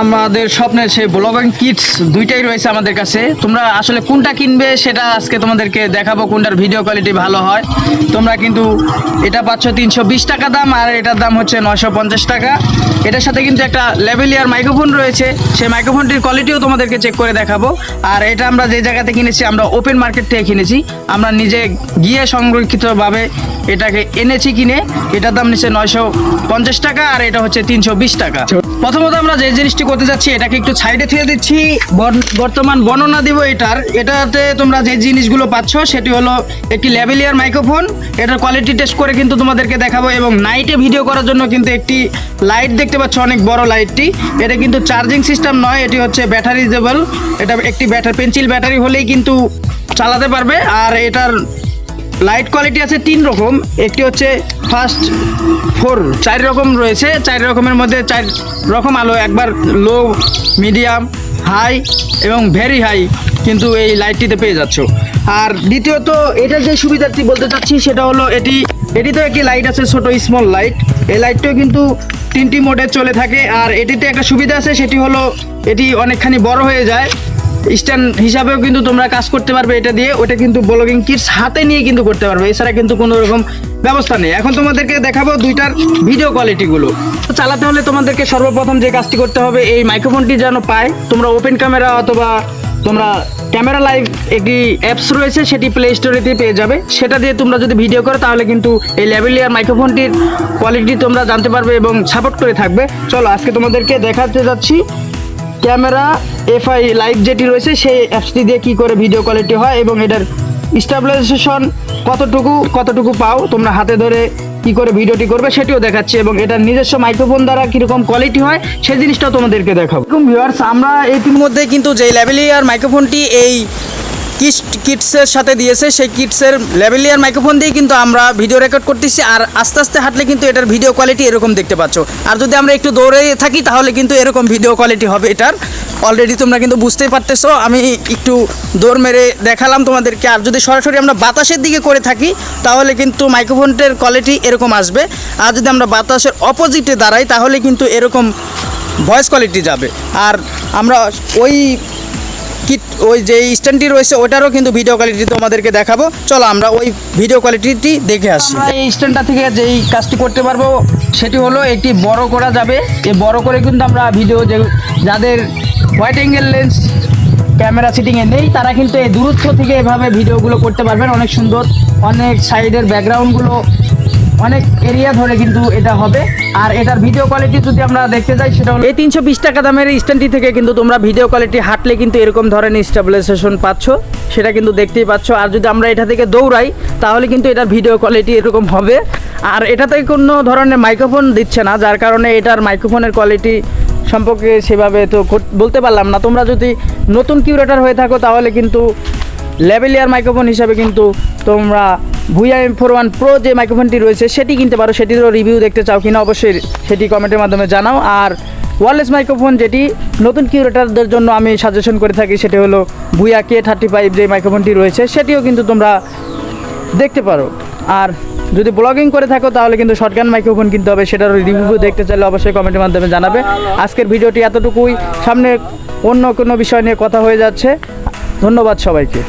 আমাদের স্বপ্নের সেই ব্লগিং কিটস দুইটাই রয়েছে আমাদের কাছে। তোমরা আসলে কোনটা কিনবে সেটা আজকে তোমাদেরকে দেখাবো, কোনটার ভিডিও কোয়ালিটি ভালো হয়। তোমরা কিন্তু এটা পাচ্ছ তিনশো বিশ টাকা দাম আর এটার দাম হচ্ছে নয়শো পঞ্চাশ টাকা। এটার সাথে কিন্তু একটা লেভেলিয়ার মাইক্রোফোন রয়েছে, সেই মাইক্রোফোনটির কোয়ালিটিও তোমাদেরকে চেক করে দেখাবো। আর এটা আমরা যে জায়গাতে কিনেছি, আমরা ওপেন মার্কেট থেকে কিনেছি। আমরা নিজে গিয়ে সংরক্ষিতভাবে এটাকে এনেছি কিনে। এটার দাম নিচ্ছে নয়শো পঞ্চাশ টাকা আর এটা হচ্ছে তিনশো বিশ টাকা। প্রথমত আমরা যে জিনিসটি করতে যাচ্ছি, এটাকে একটু সাইডে থেকে দিচ্ছি। বর- বর্তমান বর্ণনা দিব এটার। এটাতে তোমরা যে জিনিসগুলো পাচ্ছ, সেটি হলো একটি লেভেলিয়ার মাইক্রোফোন। এটার কোয়ালিটি টেস্ট করে কিন্তু তোমাদেরকে দেখাবো এবং নাইটে ভিডিও করার জন্য কিন্তু একটি লাইট দেখতে পাচ্ছ, অনেক বড় লাইটটি এটা কিন্তু চার্জিং সিস্টেম নয়, এটি হচ্ছে ব্যাটারিজেবল এটা একটি ব্যাটারি পেন্সিল ব্যাটারি হলেই কিন্তু চালাতে পারবে। আর এটার লাইট কোয়ালিটি আছে তিন রকম। একটি হচ্ছে ফার্স্ট ফোর চার রকম রয়েছে। চার রকমের মধ্যে চার রকম আলো, একবার লো মিডিয়াম হাই এবং ভেরি হাই কিন্তু এই লাইটটিতে পেয়ে যাচ্ছ। আর দ্বিতীয়ত এটার যে সুবিধাটি বলতে চাচ্ছি সেটা হলো এটি, এটিতেও একটি লাইট আছে, ছোট স্মল লাইট এই লাইটটিও কিন্তু তিনটি মোডে চলে থাকে। আর এটিতে একটা সুবিধা আছে, সেটি হলো এটি অনেকখানি বড় হয়ে যায়। স্ট্যান্ড হিসাবেও কিন্তু তোমরা কাজ করতে পারবে এটা দিয়ে। ওটা কিন্তু ব্লগিং কিটস হাতে নিয়ে কিন্তু করতে পারবে। এছাড়া কিন্তু কোনো রকম ব্যবস্থা নেই। এখন তোমাদেরকে দেখাবো দুইটার ভিডিও কোয়ালিটিগুলো তো চালাতে হলে তোমাদেরকে সর্বপ্রথম যে কাজটি করতে হবে, এই মাইক্রোফোনটি যেন পায়। তোমরা ওপেন ক্যামেরা অথবা তোমরা ক্যামেরা লাইভ একটি অ্যাপস রয়েছে, সেটি প্লে স্টোরেতে পেয়ে যাবে। সেটা দিয়ে তোমরা যদি ভিডিও করো, তাহলে কিন্তু এই ল্যাভেলিয়ার মাইক্রোফোনটির কোয়ালিটি তোমরা জানতে পারবে এবং সাপোর্ট করে থাকবে। চলো, আজকে তোমাদেরকে দেখাতে যাচ্ছি। ক্যামেরা, এফআই লাইভ যেটি রয়েছে, সেই অ্যাপসটি দিয়ে কী করে ভিডিও কোয়ালিটি হয় এবং এটার স্টাবলাইজেশন কতটুকু কতটুকু পাও, তোমরা হাতে ধরে কি করে ভিডিওটি করবে সেটিও দেখাচ্ছি এবং এটার নিজস্ব মাইক্রোফোন দ্বারা কীরকম কোয়ালিটি হয়, সেই জিনিসটাও তোমাদেরকে দেখাবো। ভিউয়ার্স আমরা এটির মধ্যে কিন্তু যে লেভেলিয়ার মাইক্রোফোনটি এই কিটসের সাথে দিয়েছে, সেই কিটসের লেভেলিয়ার মাইক্রোফোন দিয়ে কিন্তু আমরা ভিডিও রেকর্ড করতেছি আর আস্তে আস্তে হাঁটলে কিন্তু এটার ভিডিও কোয়ালিটি এরকম দেখতে পাচ্ছ। আর যদি আমরা একটু দৌড়ে থাকি তাহলে কিন্তু এরকম ভিডিও কোয়ালিটি হবে এটার। অলরেডি তোমরা কিন্তু বুঝতেই পারতেছো, আমি একটু দৌড় মেরে দেখালাম তোমাদেরকে। আর যদি সরাসরি আমরা বাতাসের দিকে করে থাকি, তাহলে কিন্তু মাইক্রোফোনটার কোয়ালিটি এরকম আসবে। আর যদি আমরা বাতাসের অপোজিটে দাঁড়াই, তাহলে কিন্তু এরকম ভয়েস কোয়ালিটি যাবে। আর আমরা ওই কিট ওই যে স্ট্যান্ডটি রয়েছে, ওটারও কিন্তু ভিডিও কোয়ালিটি তোমাদেরকে দেখাবো। চলো আমরা ওই ভিডিও কোয়ালিটিটি দেখে আসি। এই স্ট্যান্ডটা থেকে যেই কাজটি করতে পারব, সেটি হলো একটি বড় করা যাবে। এই বড় করে কিন্তু আমরা ভিডিও যে, যাদের হোয়াইট অ্যাঙ্গেল লেন্স ক্যামেরা সিটিংয়ে নেই, তারা কিন্তু এই দূরত্ব থেকে এভাবে ভিডিওগুলো করতে পারবেন। অনেক সুন্দর, অনেক সাইডের ব্যাকগ্রাউন্ডগুলো অনেক এরিয়া ধরে কিন্তু এটা হবে। আর এটার ভিডিও কোয়ালিটি যদি আমরা দেখতে যাই, সেটা হলো এই তিনশো বিশ টাকা দামের স্ট্যান্ডটি থেকে কিন্তু তোমরা ভিডিও কোয়ালিটি হাঁটলে কিন্তু এরকম ধরনের স্টেবিলাইজেশন পাচ্ছ। সেটা কিন্তু দেখতেই পাচ্ছ। আর যদি আমরা এটা থেকে দৌড়াই, তাহলে কিন্তু এটার ভিডিও কোয়ালিটি এরকম হবে। আর এটাতে কোনো ধরনের মাইক্রোফোন দিচ্ছে না, যার কারণে এটার মাইক্রোফোনের কোয়ালিটি সম্পর্কে সেভাবে তো বলতে পারলাম না। তোমরা যদি নতুন কিউরেটার হয়ে থাকো, তাহলে কিন্তু লেভেলিয়ার মাইক্রোফোন হিসাবে কিন্তু তোমরা ভুইআই ফোর ওয়ান প্রো যে মাইক্রোফোনটি রয়েছে, সেটি কিনতে পারো। সেটিরও রিভিউ দেখতে চাও কিনা, অবশ্যই সেটি কমেন্টের মাধ্যমে জানাও। আর ওয়ারলেস মাইক্রোফোন যেটি নতুন কিউরেটারদের জন্য আমি সাজেশন করে থাকি, সেটি হলো ভুইয়া কে থার্টি ফাইভ যে মাইক্রোফোনটি রয়েছে, সেটিও কিন্তু তোমরা দেখতে পারো। আর যদি ব্লগিং করে থাকো, তাহলে কিন্তু শর্টগান মাইক্রোফোন কিনতে হবে সেটার রিভিউ দেখতে চাইলে অবশ্যই কমেন্টের মাধ্যমে জানাবে। আজকের ভিডিওটি এতটুকুই, সামনে অন্য কোনো বিষয় নিয়ে কথা হয়ে যাচ্ছে। ধন্যবাদ সবাইকে।